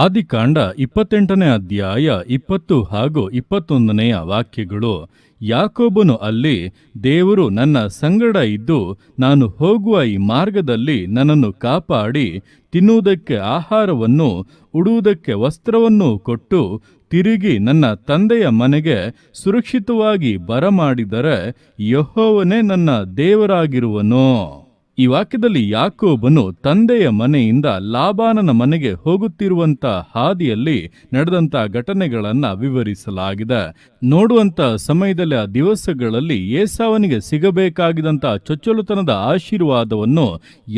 ಆದಿಕಾಂಡ ಇಪ್ಪತ್ತೆಂಟನೇ ಅಧ್ಯಾಯ ಇಪ್ಪತ್ತು ಹಾಗೂ ಇಪ್ಪತ್ತೊಂದನೆಯ ವಾಕ್ಯಗಳು. ಯಾಕೋಬನು ಅಲ್ಲಿ, ದೇವರು ನನ್ನ ಸಂಗಡ ಇದ್ದು ನಾನು ಹೋಗುವ ಈ ಮಾರ್ಗದಲ್ಲಿ ನನ್ನನ್ನು ಕಾಪಾಡಿ ತಿನ್ನುವುದಕ್ಕೆ ಆಹಾರವನ್ನು, ಉಡುವುದಕ್ಕೆ ವಸ್ತ್ರವನ್ನು ಕೊಟ್ಟು ತಿರುಗಿ ನನ್ನ ತಂದೆಯ ಮನೆಗೆ ಸುರಕ್ಷಿತವಾಗಿ ಬರಮಾಡಿದರೆ ಯಹೋವನೇ ನನ್ನ ದೇವರಾಗಿರುವನು. ಈ ವಾಕ್ಯದಲ್ಲಿ ಯಾಕೋಬನು ತಂದೆಯ ಮನೆಯಿಂದ ಲಾಬಾನನ ಮನೆಗೆ ಹೋಗುತ್ತಿರುವಂತ ಹಾದಿಯಲ್ಲಿ ನಡೆದಂತ ಘಟನೆಗಳನ್ನ ವಿವರಿಸಲಾಗಿದೆ. ನೋಡುವಂತ ಸಮಯದಲ್ಲಿ ಆ ದಿವಸಗಳಲ್ಲಿ ಏಸಾವನಿಗೆ ಸಿಗಬೇಕಾಗಿದಂತ ಚೊಚ್ಚಲುತನದ ಆಶೀರ್ವಾದವನ್ನು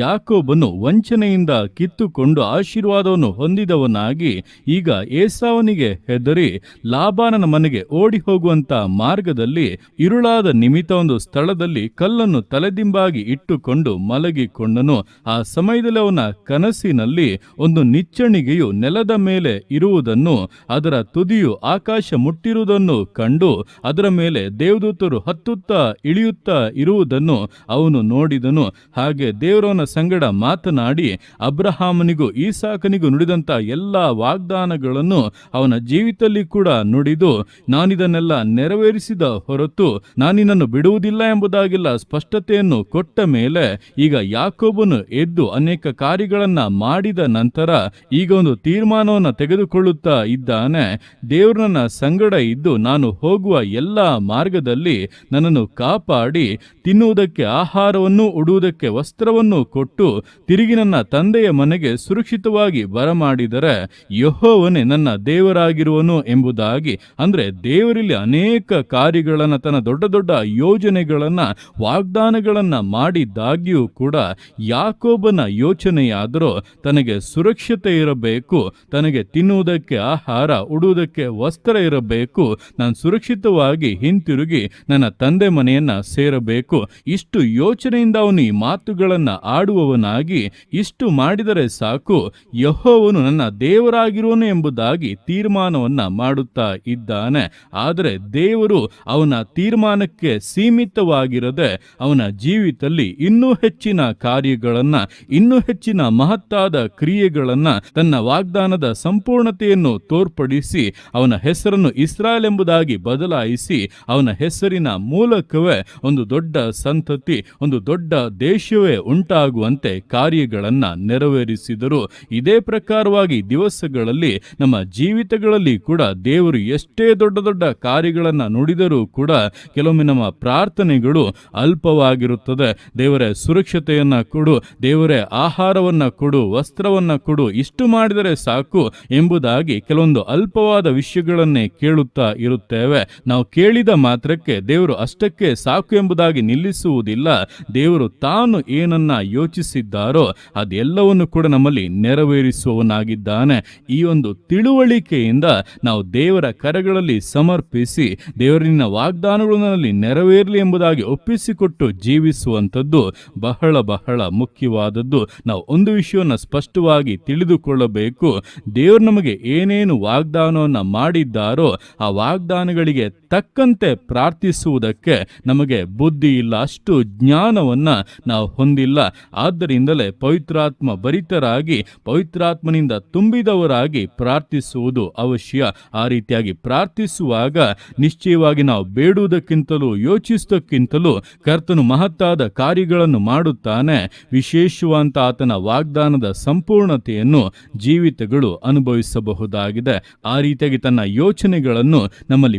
ಯಾಕೋಬನು ವಂಚನೆಯಿಂದ ಕಿತ್ತುಕೊಂಡು ಆಶೀರ್ವಾದವನ್ನು ಹೊಂದಿದವನಾಗಿ ಈಗ ಏಸಾವನಿಗೆ ಹೆದರಿ ಲಾಬಾನನ ಮನೆಗೆ ಓಡಿ ಹೋಗುವಂತ ಮಾರ್ಗದಲ್ಲಿ ಇರುಳಾದ ನಿಮಿತ್ತ ಒಂದು ಸ್ಥಳದಲ್ಲಿ ಕಲ್ಲನ್ನು ತಲೆದಿಂಬಾಗಿ ಇಟ್ಟುಕೊಂಡು ಮಲಗಿಕೊಂಡನು. ಆ ಸಮಯದಲ್ಲಿ ಅವನ ಕನಸಿನಲ್ಲಿ ಒಂದು ನಿಚ್ಚಣಿಗೆಯು ನೆಲದ ಮೇಲೆ ಇರುವುದನ್ನು, ಅದರ ತುದಿಯು ಆಕಾಶ ಮುಟ್ಟಿರುವುದನ್ನು ಕಂಡು, ಅದರ ಮೇಲೆ ದೇವದೂತರು ಹತ್ತುತ್ತಾ ಇಳಿಯುತ್ತಾ ಇರುವುದನ್ನು ಅವನು ನೋಡಿದನು. ಹಾಗೆ ದೇವರವನ ಸಂಗಡ ಮಾತನಾಡಿ, ಅಬ್ರಹಾಮನಿಗೂ ಈಸಾಕನಿಗೂ ನುಡಿದಂತ ಎಲ್ಲ ವಾಗ್ದಾನಗಳನ್ನು ಅವನ ಜೀವಿತದಲ್ಲಿ ಕೂಡ ನುಡಿದು, ನಾನಿದನ್ನೆಲ್ಲ ನೆರವೇರಿಸಿದ ಹೊರತು ನಾನಿನನ್ನು ಬಿಡುವುದಿಲ್ಲ ಎಂಬುದಾಗಿಲ್ಲ ಸ್ಪಷ್ಟತೆಯನ್ನು ಕೊಟ್ಟ ಮೇಲೆ ಈಗ ಯಾಕೋಬನು ಎದ್ದು ಅನೇಕ ಕಾರ್ಯಗಳನ್ನ ಮಾಡಿದ ನಂತರ ಈಗ ಒಂದು ತೀರ್ಮಾನವನ್ನು ತೆಗೆದುಕೊಳ್ಳುತ್ತಾ ಇದ್ದಾನೆ. ದೇವ್ರನ್ನ ಸಂಗಡ ಇದ್ದು ನಾನು ಹೋಗುವ ಎಲ್ಲ ಮಾರ್ಗದಲ್ಲಿ ನನ್ನನ್ನು ಕಾಪಾಡಿ, ತಿನ್ನುವುದಕ್ಕೆ ಆಹಾರವನ್ನು ಉಡುವುದಕ್ಕೆ ವಸ್ತ್ರವನ್ನು ಕೊಟ್ಟು ತಿರುಗಿ ನನ್ನ ತಂದೆಯ ಮನೆಗೆ ಸುರಕ್ಷಿತವಾಗಿ ಬರಮಾಡಿದರೆ ಯಹೋವನೇ ನನ್ನ ದೇವರಾಗಿರುವನು ಎಂಬುದಾಗಿ. ಅಂದ್ರೆ ದೇವರಲ್ಲಿ ಅನೇಕ ಕಾರ್ಯಗಳನ್ನು, ತನ್ನ ದೊಡ್ಡ ದೊಡ್ಡ ಯೋಜನೆಗಳನ್ನು, ವಾಗ್ದಾನಗಳನ್ನು ಮಾಡಿದ್ದಾಗ್ಯೂ ಕೂಡ ಯಾಕೋಬನ ಯೋಚನೆಯಾದರೂ ತನಗೆ ಸುರಕ್ಷತೆ ಇರಬೇಕು, ತನಗೆ ತಿನ್ನುವುದಕ್ಕೆ ಆಹಾರ, ಉಡುವುದಕ್ಕೆ ವಸ್ತ್ರ ಇರಬೇಕು, ನಾನು ಸುರಕ್ಷಿತವಾಗಿ ಹಿಂತಿರುಗಿ ನನ್ನ ತಂದೆ ಮನೆಯನ್ನ ಸೇರಬೇಕು. ಇಷ್ಟು ಯೋಚನೆಯಿಂದ ಅವನು ಈ ಮಾತುಗಳನ್ನ ಆಡುವವನಾಗಿ, ಇಷ್ಟು ಮಾಡಿದರೆ ಸಾಕು, ಯಹೋವನು ನನ್ನ ದೇವರಾಗಿರೋನು ಎಂಬುದಾಗಿ ತೀರ್ಮಾನವನ್ನು ಮಾಡುತ್ತಾ ಇದ್ದಾನೆ. ಆದರೆ ದೇವರು ಅವನ ತೀರ್ಮಾನಕ್ಕೆ ಸೀಮಿತವಾಗಿರದೆ ಅವನ ಜೀವಿತದಲ್ಲಿ ಇನ್ನೂ ಹೆಚ್ಚಿನ ಕಾರ್ಯಗಳನ್ನ, ಇನ್ನೂ ಹೆಚ್ಚಿನ ಮಹತ್ತಾದ ಕ್ರಿಯೆಗಳನ್ನ ತನ್ನ ವಾಗ್ದಾನದ ಸಂಪೂರ್ಣತೆಯನ್ನು ತೋರ್ಪಡಿಸಿ, ಅವನ ಹೆಸರನ್ನು ಇಸ್ರಾಯಲ್ ಎಂಬುದಾಗಿ ಬದಲಾಯಿಸಿ, ಅವನ ಹೆಸರಿನ ಮೂಲಕವೇ ಒಂದು ದೊಡ್ಡ ಸಂತತಿ, ಒಂದು ದೊಡ್ಡ ದೇಶವೇ ಉಂಟಾಗುವಂತೆ ಕಾರ್ಯಗಳನ್ನ ನೆರವೇರಿಸಿದರು. ಇದೇ ಪ್ರಕಾರವಾಗಿ ದಿವಸಗಳಲ್ಲಿ ನಮ್ಮ ಜೀವಿತಗಳಲ್ಲಿ ಕೂಡ ದೇವರು ಎಷ್ಟೇ ದೊಡ್ಡ ದೊಡ್ಡ ಕಾರ್ಯಗಳನ್ನ ನುಡಿದರೂ ಕೂಡ ಕೆಲವೊಮ್ಮೆ ನಮ್ಮ ಪ್ರಾರ್ಥನೆಗಳು ಅಲ್ಪವಾಗಿರುತ್ತದೆ. ದೇವರೇ ಸುರಕ್ಷತೆಯನ್ನ ಕೊಡು, ದೇವರೇ ಆಹಾರವನ್ನ ಕೊಡು, ವಸ್ತ್ರವನ್ನ ಕೊಡು, ಇಷ್ಟು ಮಾಡಿದರೆ ಸಾಕು ಎಂಬುದಾಗಿ ಕೆಲವೊಂದು ಅಲ್ಪವಾದ ವಿಷಯಗಳನ್ನೇ ಕೇಳುತ್ತಾ ಇರುತ್ತೇವೆ. ನಾವು ಕೇಳಿದ ಮಾತ್ರಕ್ಕೆ ದೇವರು ಅಷ್ಟಕ್ಕೆ ಸಾಕು ಎಂಬುದಾಗಿ ನಿಲ್ಲಿಸುವುದಿಲ್ಲ. ದೇವರು ತಾನು ಏನನ್ನ ಯೋಚಿಸಿದ್ದಾರೋ ಅದೆಲ್ಲವನ್ನು ಕೂಡ ನಮ್ಮಲ್ಲಿ ನೆರವೇರಿಸುವವನಾಗಿದ್ದಾನೆ. ಈ ಒಂದು ತಿಳುವಳಿಕೆಯಿಂದ ನಾವು ದೇವರ ಕರಗಳಲ್ಲಿ ಸಮರ್ಪಿಸಿ, ದೇವರಿನ ವಾಗ್ದಾನಗಳಲ್ಲಿ ನೆರವೇರಲಿ ಎಂಬುದಾಗಿ ಒಪ್ಪಿಸಿಕೊಟ್ಟು ಜೀವಿಸುವಂಥದ್ದು. ಬಹಳ ಬಹಳ ಮುಖ್ಯವಾದದ್ದು. ನಾವು ಒಂದು ವಿಷಯವನ್ನು ಸ್ಪಷ್ಟವಾಗಿ ತಿಳಿದುಕೊಳ್ಳಬೇಕು. ದೇವರು ನಮಗೆ ಏನೇನು ವಾಗ್ದಾನವನ್ನು ಮಾಡಿದ್ದಾರೋ ಆ ವಾಗ್ದಾನಗಳಿಗೆ ತಕ್ಕಂತೆ ಪ್ರಾರ್ಥಿಸುವುದಕ್ಕೆ ನಮಗೆ ಬುದ್ಧಿ ಇಲ್ಲ, ಅಷ್ಟು ಜ್ಞಾನವನ್ನ ನಾವು ಹೊಂದಿಲ್ಲ. ಆದ್ದರಿಂದಲೇ ಪವಿತ್ರಾತ್ಮ ಭರಿತರಾಗಿ, ಪವಿತ್ರಾತ್ಮನಿಂದ ತುಂಬಿದವರಾಗಿ ಪ್ರಾರ್ಥಿಸುವುದು ಅವಶ್ಯ. ಆ ರೀತಿಯಾಗಿ ಪ್ರಾರ್ಥಿಸುವಾಗ ನಿಶ್ಚಯವಾಗಿ ನಾವು ಬೇಡುವುದಕ್ಕಿಂತಲೂ, ಯೋಚಿಸುವುದಕ್ಕಿಂತಲೂ ಕರ್ತನು ಮಹತ್ತಾದ ಕಾರ್ಯಗಳನ್ನು ಮಾಡುತ್ತಾನೆ. ವಿಶೇಷವಂತ ಆತನ ವಾಗ್ದಾನದ ಸಂಪೂರ್ಣತೆಯನ್ನು ಜೀವಿತಗಳು ಅನುಭವಿಸಬಹುದಾಗಿದೆ. ಆ ರೀತಿಯಾಗಿ ತನ್ನ ಯೋಚನೆಗಳನ್ನು ನಮ್ಮಲ್ಲಿ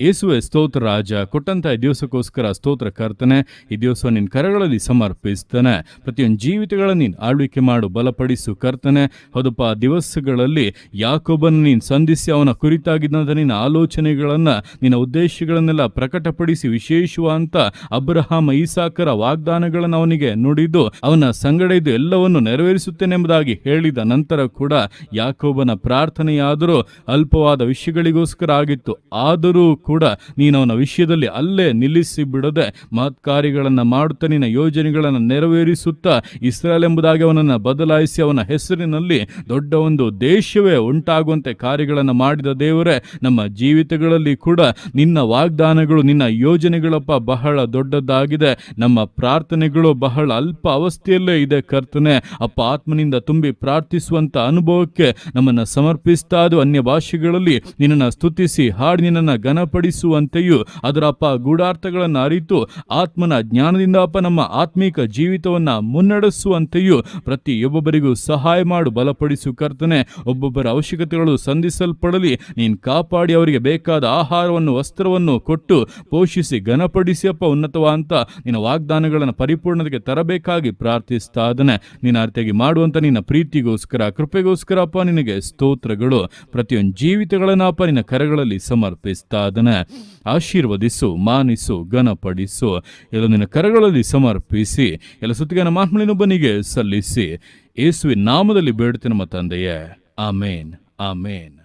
ಯೇಸುವೆ ಸ್ತೋತ್ರ ರಾಜ ಕೊಟ್ಟಂತ ಈ ದಿವಸಕ್ಕೋಸ್ಕರ ಸ್ತೋತ್ರ ಕರ್ತನೆ, ಈ ದಿವಸ ನಿನ್ನ ಕರಗಳಲ್ಲಿ ಸಮರ್ಪಿಸ್ತಾನೆ. ಪ್ರತಿಯೊಂದು ಜೀವಿತಗಳನ್ನು ನೀನು ಆಳ್ವಿಕೆ ಮಾಡು, ಬಲಪಡಿಸು ಕರ್ತನೆ. ಹೌದಪ್ಪ ದಿವಸಗಳಲ್ಲಿ ಯಾಕೊಬ್ಬನ ನೀನು ಸಂಧಿಸಿ, ಅವನ ಕುರಿತಾಗಿದ್ದಂಥ ನಿನ್ನ ಆಲೋಚನೆಗಳನ್ನು, ನಿನ್ನ ಉದ್ದೇಶಗಳನ್ನೆಲ್ಲ ಪ್ರಕಟಪಡಿಸಿ ವಿಶೇಷವಂತ ಅಬ್ರಹಾಮ ಈಸಾಕರ ವಾಗ್ದಾನಗಳನ್ನು ಅವನಿಗೆ ನುಡಿದು, ಅವನ ಸಂಗಡ ಇದ್ದು ಎಲ್ಲವನ್ನು ನೆರವೇರಿಸುತ್ತೇನೆಂಬುದಾಗಿ ಹೇಳಿದ ನಂತರ ಕೂಡ ಯಾಕೋಬನ ಪ್ರಾರ್ಥನೆಯಾದರೂ ಅಲ್ಪವಾದ ವಿಷಯಗಳಿಗೋಸ್ಕರ ಆಗಿತ್ತು. ಆದರೂ ಕೂಡ ನೀನು ಅವನ ವಿಷಯದಲ್ಲಿ ಅಲ್ಲೇ ನಿಲ್ಲಿಸಿ ಬಿಡದೆ ಮಹತ್ ಕಾರ್ಯಗಳನ್ನು ಮಾಡುತ್ತಾ ನಿನ್ನ ಯೋಜನೆಗಳನ್ನು ನೆರವೇರಿಸುತ್ತಾ ಇಸ್ರೇಲ್ ಎಂಬುದಾಗಿ ಅವನನ್ನು ಬದಲಾಯಿಸಿ ಅವನ ಹೆಸರಿನಲ್ಲಿ ದೊಡ್ಡ ಒಂದು ದೇಶವೇ ಉಂಟಾಗುವಂತೆ ಕಾರ್ಯಗಳನ್ನು ಮಾಡಿದ ದೇವರೇ, ನಮ್ಮ ಜೀವಿತಗಳಲ್ಲಿ ಕೂಡ ನಿನ್ನ ವಾಗ್ದಾನಗಳು, ನಿನ್ನ ಯೋಜನೆಗಳಪ್ಪ ಬಹಳ ದೊಡ್ಡದಾಗಿದೆ. ನಮ್ಮ ಪ್ರಾರ್ಥನೆಗಳು ಬಹಳ ಅಲ್ಪ ಅವಸ್ಥೆಯಲ್ಲೇ ಇದೆ ಕರ್ತನೆ. ಅಪ್ಪ ಆತ್ಮನಿಂದ ತುಂಬಿ ಪ್ರಾರ್ಥಿಸುವಂತ ಅನುಭವಕ್ಕೆ ನಮ್ಮನ್ನು ಸಮರ್ಪಿಸ್ತಾ ಅದು ಅನ್ಯ ಭಾಷೆಗಳಲ್ಲಿ ನಿನ್ನನ್ನು ಸ್ತುತಿಸಿ ಹಾಡಿ ನಿನ್ನನ್ನು ಘನಪಡಿಸುವಂತೆಯೂ ಅದರ ಅಪ್ಪ ಗೂಢಾರ್ಥಗಳನ್ನು ಅರಿತು ಆತ್ಮನ ಜ್ಞಾನದಿಂದ ಅಪ್ಪ ನಮ್ಮ ಆತ್ಮೀಕ ಜೀವಿತವನ್ನು ಮುನ್ನಡೆಸುವಂತೆಯೂ ಪ್ರತಿಯೊಬ್ಬೊಬ್ಬರಿಗೂ ಸಹಾಯ ಮಾಡು, ಬಲಪಡಿಸು ಕರ್ತನೆ. ಒಬ್ಬೊಬ್ಬರ ಅವಶ್ಯಕತೆಗಳು ಸಂಧಿಸಲ್ಪಡಲಿ. ನೀನು ಕಾಪಾಡಿ ಅವರಿಗೆ ಬೇಕಾದ ಆಹಾರವನ್ನು, ವಸ್ತ್ರವನ್ನು ಕೊಟ್ಟು ಪೋಷಿಸಿ, ಘನಪಡಿಸಿ ಅಪ್ಪ ಉನ್ನತವಾದಂಥ ನಿನ್ನ ವಾಗ್ದಾನಗಳನ್ನು ಪರಿಪೂರ್ಣತೆಗೆ ತರಬೇಕಾಗಿ ಪ್ರಾರ್ಥಿಸ್ತಾ ಇದ್ದಾನೆ. ನೀನು ಅರ್ಥಿಯಾಗಿ ಮಾಡುವಂಥ ನಿನ್ನ ಪ್ರೀತಿಗೋಸ್ಕರ, ಕೃಪೆಗೋಸ್ಕರ ಅಪ್ಪ ನಿನಗೆ ಸ್ತೋತ್ರಗಳು. ಪ್ರತಿಯೊಂದು ಜೀವಿತಗಳನ್ನು ಅಪ್ಪ ನಿನ್ನ ಕರೆಗಳಲ್ಲಿ ಸಮರ್ಪಿಸ್ತಾ ಆಶೀರ್ವದಿಸು, ಮಾನಿಸು, ಘನಪಡಿಸು. ಎಲ್ಲ ನಿನ್ನ ಕರಗಳಲ್ಲಿ ಸಮರ್ಪಿಸಿ, ಎಲ್ಲ ಸುತ್ತಿಗೆನ ಮಾತ್ಮಳಿನೊಬ್ಬನಿಗೆ ಸಲ್ಲಿಸಿ. ಯೇಸುವಿನ ನಾಮದಲ್ಲಿ ಬೇಡುತ್ತೆ ನಮ್ಮ ತಂದೆಯೇ. ಆಮೇನ್ ಆಮೇನ್.